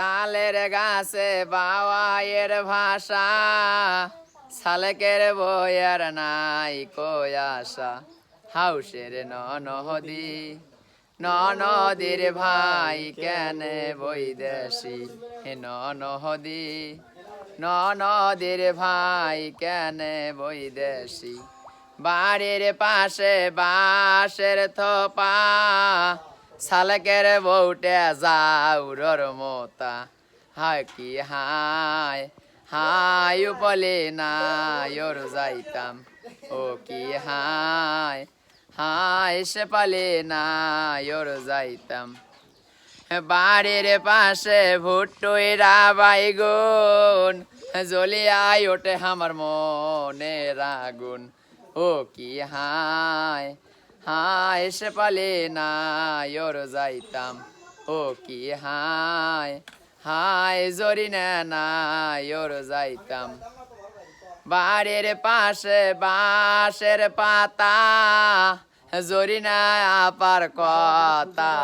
তালের গাছে বাওয়াইয়ের ভাষা শালকের বইয়ের নাই কয়াসা হাউসের ননহদি ননদির ভাই কেন কেনে বৈদেশি হে ননহদি ননদির ভাই কেনে বৈদেশি বাড়ির পাশে বাঁশের থোপা শালকের বউটে যাউরর মোতা। হায় কি হায় হায় উপলে না ওর যাইতাম। ও কি হায় হায় সে পালে না ওর যাইতাম। বাড়ির পাশে ভুট্টুইরা বাইগুন, জ্বলিয়াই ওঠে আমার মনে রাগুন ও কি হায় হায় সে পালে না যাইতাম ও কি হায় হায় জরি না ওর যাইতাম বাড়ির পাশে বাঁশের পাতা, জরি না আপার কথা।